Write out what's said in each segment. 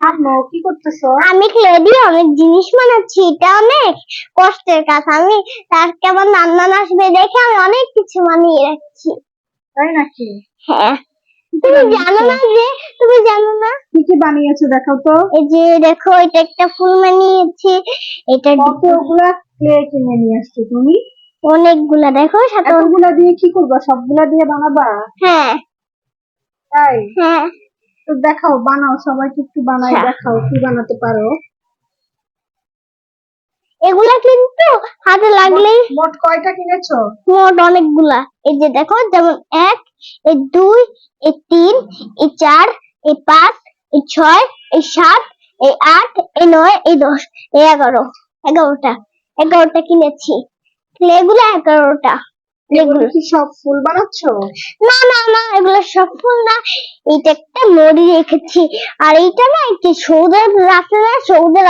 আম্মু কি করতেছো? আমি ক্লে দিয়ে অনেক জিনিস বানাচ্ছি এটা অনেক কষ্টের কাজ। আমি তার কেমন নান্নান আসবে দেখে আমি অনেক কিছু বানিয়ে রাখছি। তাই নাকি? হ্যাঁ। তুমি জানো না যে তুমি জানো না? কি কি বানিয়েছো দেখো তো। এই যে দেখো এটা একটা ফুল বানিয়েছি এটা কতগুলা ক্লে কিনে নিয়ে আসছো তুমি? অনেকগুলা দেখো এতগুলা দিয়ে কি করবা? সবগুলা দিয়ে বানাবা? হ্যাঁ। তাই? হ্যাঁ। তো দেখাও বানাও সবাইকে একটু বানাই আচ্ছা। দেখাও কি বানাতে পারো। এগুলা কিন্তু হাতে লাগলেই মোট কয়টা কিনেছো? মোট অনেকগুলা। এই যে দেখো যেমন এক এই দুই এই তিন এই চার এই পাঁচ এই ছয় এই সাত এই আট এই নয় এই দশ এই এগারো। এগারোটা। এগারোটা কিনেছি। এগুলা এগারোটা। এগুলো কি সব ফুল বানাচ্ছো? না না না, এগুলো সব ফুল না। এইটা একটা মরি রেখেছি। আর এইটা না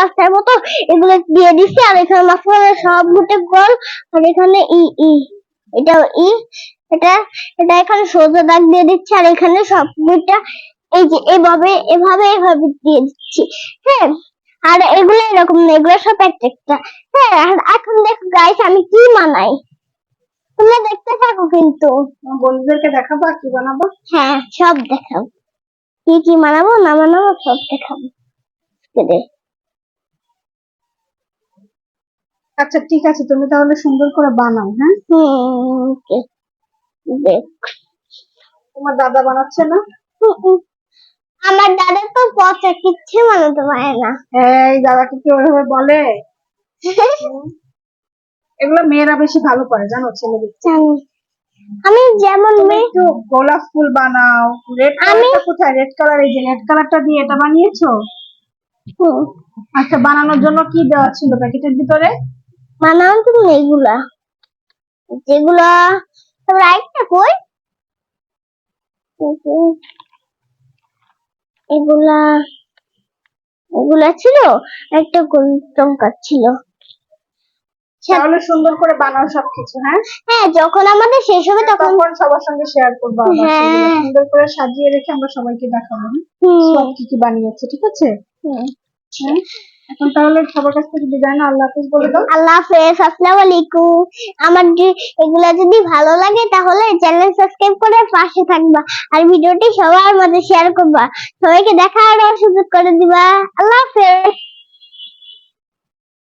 রাস্তার মতো এগুলো দিয়ে আর এখানে সব গুটে আর এখানে ই এটা ই, এটা এটা এখানে দিয়ে দিচ্ছি। আর এখানে সব এই যে এভাবে এভাবে এভাবে দিয়ে দিচ্ছি। হ্যাঁ আর এগুলো এরকম এগুলো সব একটা একটা। হ্যাঁ এখন দেখো গাইস আমি কি বানাই? তোমরা দেখতে থাকো কিন্তু। বন্ধুদেরকে দেখাবা কি বানাবো? হ্যাঁ সব দেখাবো কি কি বানাবো না বানাবো সব দেখাবো। আচ্ছা ঠিক আছে তুমি তাহলে সুন্দর করে বানাও হ্যাঁ? ওকে। দেখ। তোমার দাদা বানাচ্ছে না। আমার দাদা তো পচা কিচ্ছু বানাতে পারে না। এই দাদাকে কি ওইভাবে বলে? এগুলো মেয়েরা বেশি ভালো পারে জানো ছেলেদের। জানি। আমি যেমন মেয়ে একটু গোলাপ ফুল বানাও রেড কালারটা কোথায়? রেড কালার এই যে রেড কালারটা দিয়ে এটা বানিয়েছো? আচ্ছা বানানোর জন্য কি দেওয়া ছিল প্যাকেটের ভিতরে? বানাও তুমি এগুলা। যেগুলা রাইটটা কই? এগুলা এগুলা ছিল? একটা গোল টঙ্কা ছিল তাহলে সুন্দর করে বানাও সবকিছু হ্যাঁ? হ্যাঁ যখন আমাদের শেষ হবে তখন তখন সবার সঙ্গে শেয়ার করব হ্যাঁ। সুন্দর করে সাজিয়ে রেখে আমরা সবাইকে দেখাবো হ্যাঁ? সব কি কি বানিয়েছে ঠিক আছে? হ্যাঁ? এখন তাহলে সবার কাছ থেকে বিদায় না আল্লাহ হাফিজ বলে দাও। আল্লাহ হাফেজ আসসালামু আলাইকুম। আমার এগুলা যদি ভালো লাগে তাহলে চ্যানেল সাবস্ক্রাইব করে পাশে থাকবা আর ভিডিওটি সবার মাঝে শেয়ার করবা। সবাইকে দেখার সুযোগ করে দিবা। আল্লাহ হাফেজ।